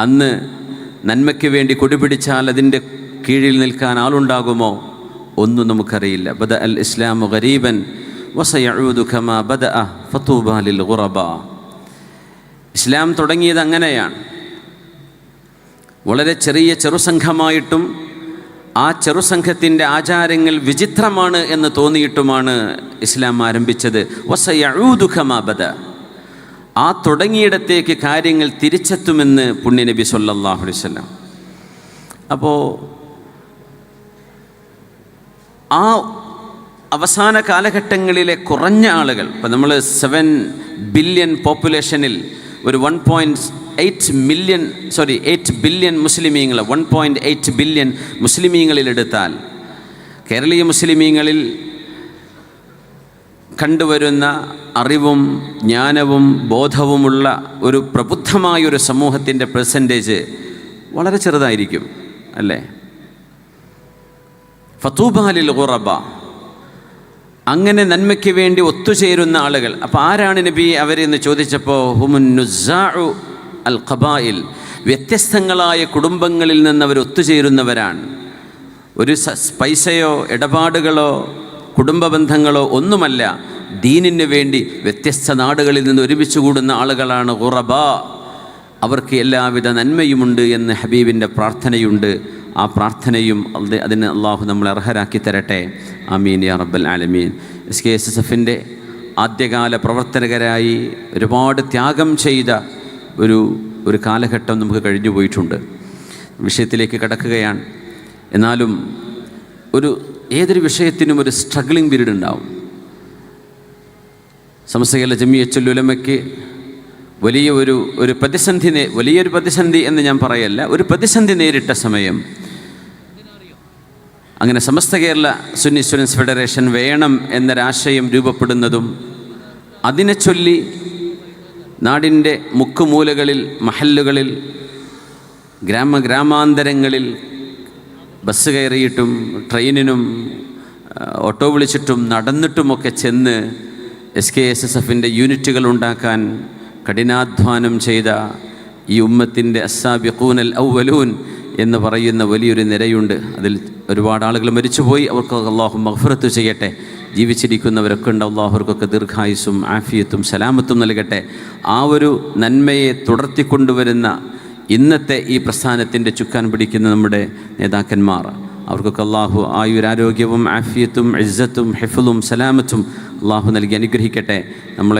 അന്ന് നന്മയ്ക്ക് വേണ്ടി കൊടിപിടിച്ചാൽ അതിന്റെ കീഴിൽ നിൽക്കാൻ ആളുണ്ടാകുമോ? ഒന്നും നമുക്കറിയില്ല. ബദ അൽ ഇസ്ലാമു ഗരീബൻ ഗുറബ ഇസ്ലാം തുടങ്ങിയത് അങ്ങനെയാണ്. വളരെ ചെറിയ ചെറുസംഘമായിട്ടും ആ ചെറുസംഘത്തിന്റെ ആചാരങ്ങൾ വിചിത്രമാണ് എന്ന് തോന്നിയിട്ടുമാണ് ഇസ്ലാം ആരംഭിച്ചത്. വസയഊദു ഖമാ ബദ ആ തുടങ്ങിയിടത്തേക്ക് കാര്യങ്ങൾ തിരിച്ചെത്തുമെന്ന് പുണ്യനബി സല്ലല്ലാഹു അലൈഹി വസല്ലം. അപ്പോൾ ആ അവസാന കാലഘട്ടങ്ങളിലെ കുറഞ്ഞ ആളുകൾ ഇപ്പം നമ്മൾ സെവൻ ബില്യൺ പോപ്പുലേഷനിൽ ഒരു one point eight million sorry eight billion മുസ്ലിമീങ്ങൾ വൺ പോയിന്റ് എയ്റ്റ് ബില്യൺ മുസ്ലിമീങ്ങളിലെടുത്താൽ കേരളീയ മുസ്ലിമീങ്ങളിൽ കണ്ടുവരുന്ന അറിവും ജ്ഞാനവും ബോധവുമുള്ള ഒരു പ്രബുദ്ധമായ ഒരു സമൂഹത്തിന്റെ പെർസെന്റേജ് വളരെ ചെറുതായിരിക്കും അല്ലേ? ഫത്തൂബാലിൽ ഖുറബ അങ്ങനെ നന്മയ്ക്ക് വേണ്ടി ഒത്തുചേരുന്ന ആളുകൾ. അപ്പോൾ ആരാണ് നബി അവരെന്ന് ചോദിച്ചപ്പോൾ ഹുമുന്നുസാഉ അൽ ഖബായിൽ. വ്യത്യസ്തങ്ങളായ കുടുംബങ്ങളിൽ നിന്ന് അവർ ഒത്തുചേരുന്നവരാണ്. ഒരു പൈസയോ ഇടപാടുകളോ കുടുംബ ബന്ധങ്ങളോ ഒന്നുമല്ല ദീനിന് വേണ്ടി വ്യത്യസ്ത നാടുകളിൽ നിന്ന് ഒരുമിച്ച് കൂടുന്ന ആളുകളാണ് ഉറബ അവർക്ക് എല്ലാവിധ നന്മയുമുണ്ട് എന്ന് ഹബീബിന്റെ പ്രാർത്ഥനയുണ്ട്. ആ പ്രാർത്ഥനയും അത് അതിന് അള്ളാഹു നമ്മളെ അർഹരാക്കി തരട്ടെ. അമീൻ യാ റബ്ബൽ ആലമീൻ. എസ് കെ എസ് എസ് എഫിന്റെ ആദ്യകാല പ്രവർത്തകരായി ഒരുപാട് ത്യാഗം ചെയ്ത ഒരു ഒരു കാലഘട്ടം നമുക്ക് കഴിഞ്ഞു പോയിട്ടുണ്ട്. വിഷയത്തിലേക്ക് കടക്കുകയാണ്. എന്നാലും ഒരു ഏതൊരു വിഷയത്തിനും ഒരു സ്ട്രഗ്ലിംഗ് പീരീഡ് ഉണ്ടാവും. സമസ്തകേരള ജമിയച്ചുല്ലുലമയ്ക്ക് വലിയ ഒരു ഒരു പ്രതിസന്ധി വലിയൊരു പ്രതിസന്ധി എന്ന് ഞാൻ പറയല്ല ഒരു പ്രതിസന്ധി നേരിട്ട സമയം. അങ്ങനെ സമസ്ത കേരള സുന്നി സ്റ്റുഡൻസ് ഫെഡറേഷൻ വേണം എന്നൊരാശയം രൂപപ്പെടുന്നതും അതിനെ ചൊല്ലി നാടിന്റെ മുക്കുമൂലകളിൽ മഹല്ലുകളിൽ ഗ്രാമ ഗ്രാമാന്തരങ്ങളിൽ ബസ് കയറിയിട്ടും ട്രെയിനിനും ഓട്ടോ വിളിച്ചിട്ടും നടന്നിട്ടുമൊക്കെ ചെന്ന് എസ് കെ എസ് എസ് എഫിന്റെ യൂണിറ്റുകൾ ഉണ്ടാക്കാൻ കഠിനാധ്വാനം ചെയ്ത ഈ ഉമ്മത്തിന്റെ അസാബിഖൂനൽ ഔവലൂൻ എന്ന് പറയുന്ന വലിയൊരു നിരയുണ്ട്. അതിൽ ഒരുപാട് ആളുകൾ മരിച്ചുപോയി. അവർക്ക് അള്ളാഹു മഹ്ഫറത്ത് ചെയ്യട്ടെ. ജീവിച്ചിരിക്കുന്നവരൊക്കെ ഉണ്ട്. അള്ളാഹുർക്കൊക്കെ ദീർഘായുസും ആഫിയത്തും സലാമത്തും നൽകട്ടെ. ആ ഒരു നന്മയെ തുടർത്തിക്കൊണ്ടുവരുന്ന ഇന്നത്തെ ഈ പ്രസ്ഥാനത്തിന്റെ ചുക്കാൻ പിടിക്കുന്ന നമ്മുടെ നേതാക്കന്മാർ. അവർക്കൊക്കെ അള്ളാഹു ആയുരാരോഗ്യവും ആഫിയത്തും ഇസ്സത്തും ഹെഫുലും സലാമത്തും അള്ളാഹു നൽകി അനുഗ്രഹിക്കട്ടെ. നമ്മളെ